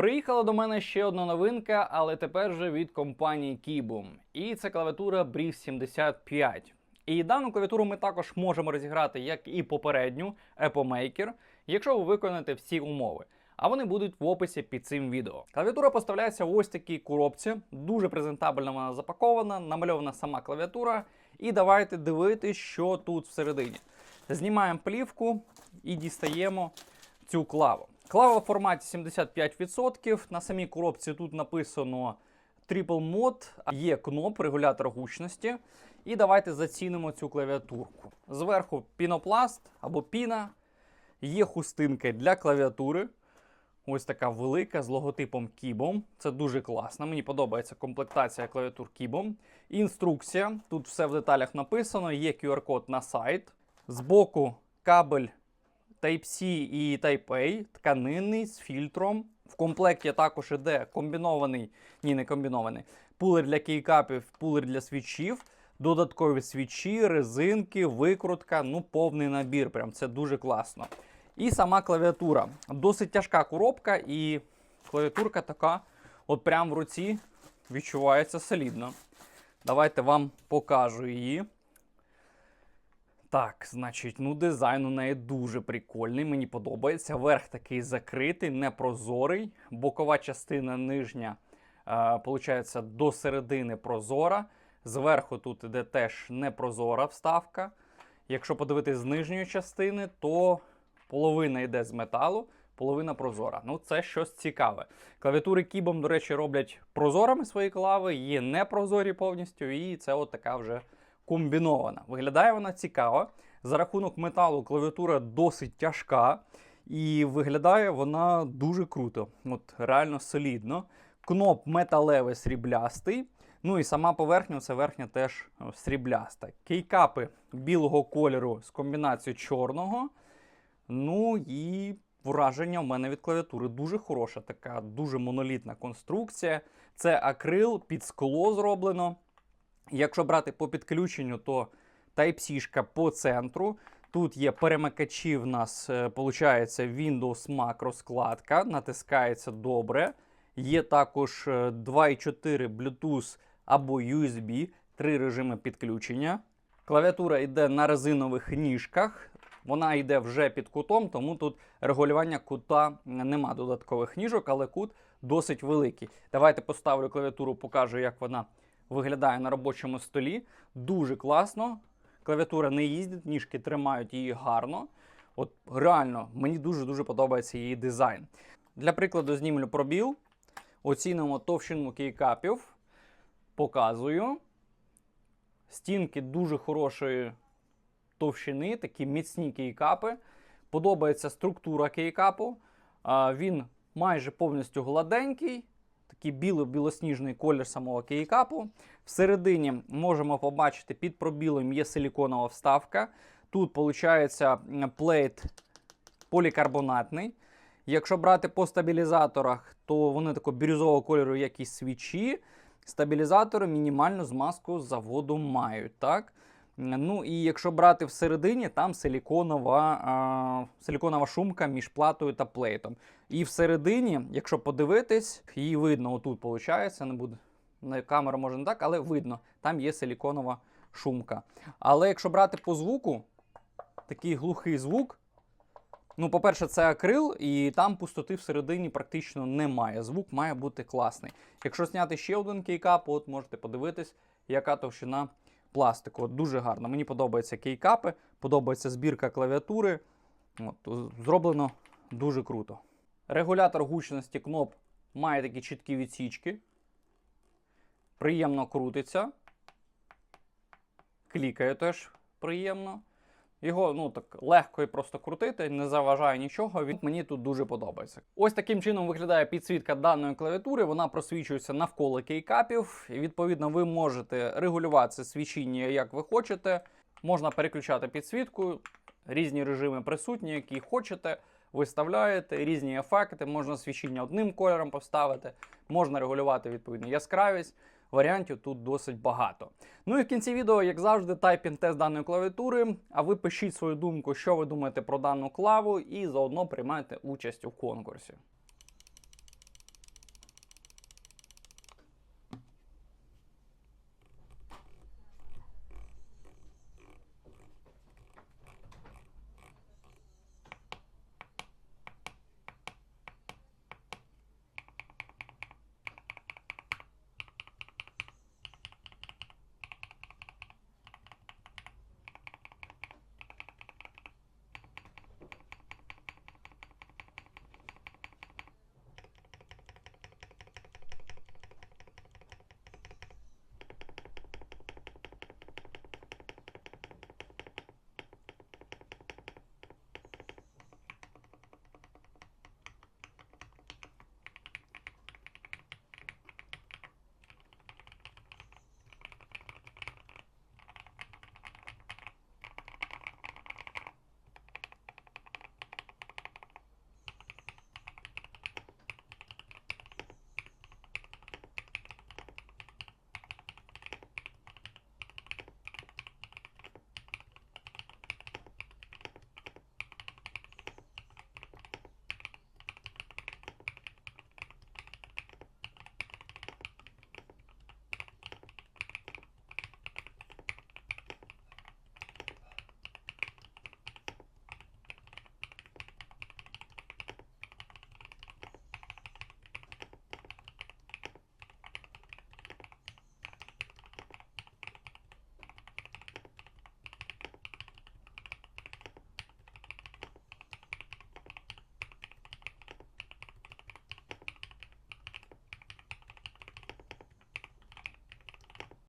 Приїхала до мене ще одна новинка, але тепер вже від компанії Keyboom. І це клавіатура Brief 75. І дану клавіатуру ми також можемо розіграти, як і попередню Apple Maker, якщо ви виконаєте всі умови. А вони будуть в описі під цим відео. Клавіатура поставляється в ось такій коробці. Дуже презентабельно вона запакована, намальована сама клавіатура. І давайте дивитись, що тут всередині. Знімаємо плівку і дістаємо цю клаву. Клава в форматі 75%. На самій коробці тут написано Triple Mod, є кноп, регулятор гучності. І давайте зацінимо цю клавіатурку. Зверху пінопласт або піна, є хустинки для клавіатури. Ось така велика з логотипом Kibom. Це дуже класно. Мені подобається комплектація клавіатур Kibom. Інструкція. Тут все в деталях написано. Є QR-код на сайт. Збоку кабель Type-C і Type-A, тканинний з фільтром. В комплекті також іде комбінований, ні, не комбінований, пулер для кейкапів, пулер для свічів, додаткові свічі, резинки, викрутка, ну повний набір. Прям це дуже класно. І сама клавіатура. Досить тяжка коробка, і клавіатурка така, от прям в руці відчувається солідно. Давайте вам покажу її. Так, значить, ну дизайн у неї дуже прикольний, мені подобається. Верх такий закритий, непрозорий. Бокова частина нижня, е, до середини прозора. Зверху тут іде теж непрозора вставка. Якщо подивитись з нижньої частини, то половина йде з металу, половина прозора. Ну, це щось цікаве. Клавіатури Kibom, до речі, роблять прозорими свої клави, є непрозорі повністю, і це от така вже комбінована. Виглядає вона цікаво. За рахунок металу клавіатура досить тяжка і виглядає вона дуже круто. От реально солідно. Кноп металевий сріблястий. Ну і сама поверхня, це верхня теж срібляста. Кейкапи білого кольору з комбінацією чорного. Ну і враження в мене від клавіатури дуже хороша, така дуже монолітна конструкція. Це акрил під скло зроблено. Якщо брати по підключенню, то Type-C по центру. Тут є перемикачі, в нас виходить Windows Mac розкладка, натискається добре. Є також е, 2.4 Bluetooth або USB, три режими підключення. Клавіатура йде на резинових ніжках. Вона йде вже під кутом, тому тут регулювання кута нема додаткових ніжок, але кут досить великий. Давайте поставлю клавіатуру, покажу, як вона виглядає на робочому столі. Дуже класно. Клавіатура не їздить, ніжки тримають її гарно. От реально, мені дуже-дуже подобається її дизайн. Для прикладу, знімлю пробіл, оцінимо товщину кейкапів. Показую. Стінки дуже хорошої товщини, такі міцні кейкапи. Подобається структура кейкапу. Він майже повністю гладенький, такий біло-білосніжний колір самого кейкапу. Всередині можемо побачити, під пробілом є силіконова вставка. Тут, виходить, плейт полікарбонатний. Якщо брати по стабілізаторах, то вони такого бірюзового кольору, як і свічі. Стабілізатори мінімальну змазку заводу мають. так? Ну і якщо брати всередині, там силіконова, а, силіконова шумка між платою та плейтом. І всередині, якщо подивитись, її видно отут, виходить, не буде. На камеру може не так, але видно, там є силіконова шумка. Але якщо брати по звуку, такий глухий звук. Ну, по-перше, це акрил, і там пустоти всередині практично немає. Звук має бути класний. Якщо зняти ще один кейкап, от можете подивитись, яка товщина пластику. От Дуже гарно. Мені подобаються кейкапи, подобається збірка клавіатури. От, Зроблено дуже круто. Регулятор гучності кноп має такі чіткі відсічки. Приємно крутиться. Клікає теж приємно. Його ну так легко і просто крутити, не заважає нічого. Він мені тут дуже подобається. Ось таким чином виглядає підсвітка даної клавіатури. Вона просвічується навколо кейкапів. І, відповідно, ви можете регулювати свічіння як ви хочете. Можна переключати підсвітку, різні режими присутні, які хочете. Виставляєте різні ефекти, можна свічіння одним кольором поставити, можна регулювати відповідно яскравість. Варіантів тут досить багато. Ну і в кінці відео, як завжди, тайпінг-тест даної клавіатури. А ви пишіть свою думку, що ви думаєте про дану клаву, і заодно приймайте участь у конкурсі.